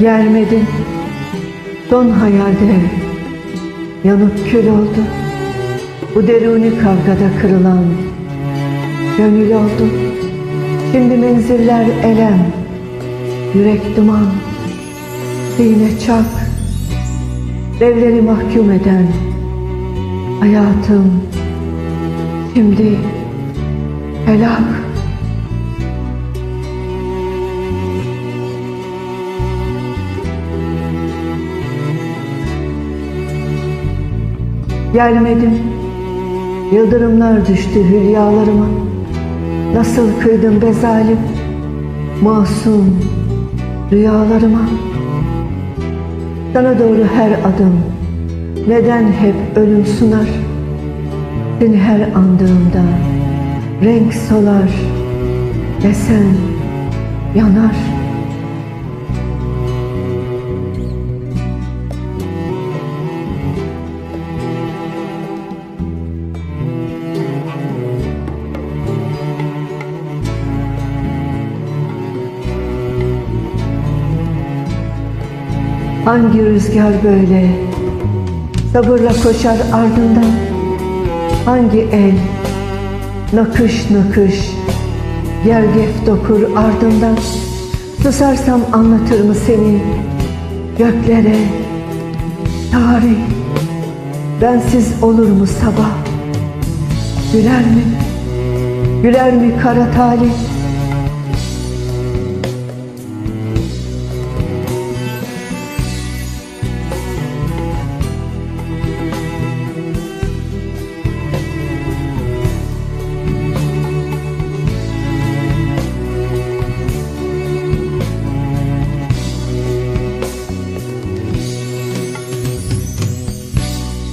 Gelmedin. Son hayalde yanıp kül oldu. Bu deruni kavgada kırılan gönül oldu. Şimdi menziller elem, yürek duman, sine çak, devleri mahkum eden hayatım şimdi helak. Gelmedim. Yıldırımlar düştü hülyalarıma. Nasıl kıydım be zalim, masum rüyalarıma. Sana doğru her adım neden hep ölüm sunar? Seni her andığımda renk solar ve sen yanar. Hangi rüzgar böyle sabırla koşar ardından? Hangi el nakış nakış gergef dokur ardından? Susarsam anlatır mı seni göklere tarih? Bensiz olur mu sabah? Güler mi? Güler mi kara talih?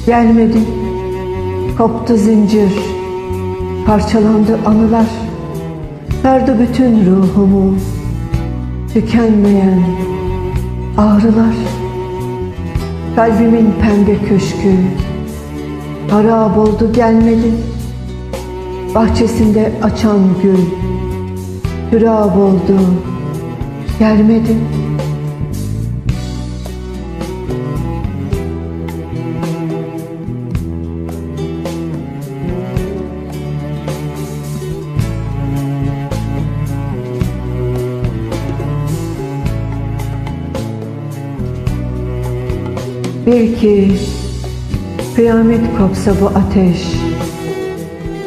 Gelmedin, koptu zincir, parçalandı anılar, sardı bütün ruhumu, tükenmeyen ağrılar. Kalbimin pembe köşkü, harap oldu gelmedin, bahçesinde açan gül, hürab oldu, gelmedin. Bil ki kıyamet kopsa bu ateş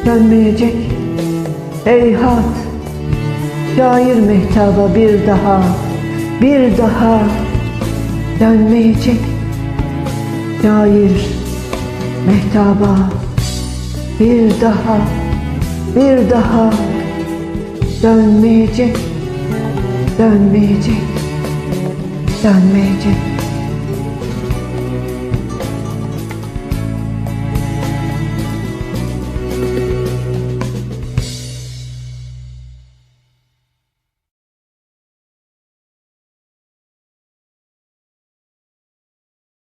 Sönmeyecek Heyhat Şair mehtaba bir daha Bir daha Dönmeyecek. Şair mehtaba Bir daha Bir daha Dönmeyecek Dönmeyecek Dönmeyecek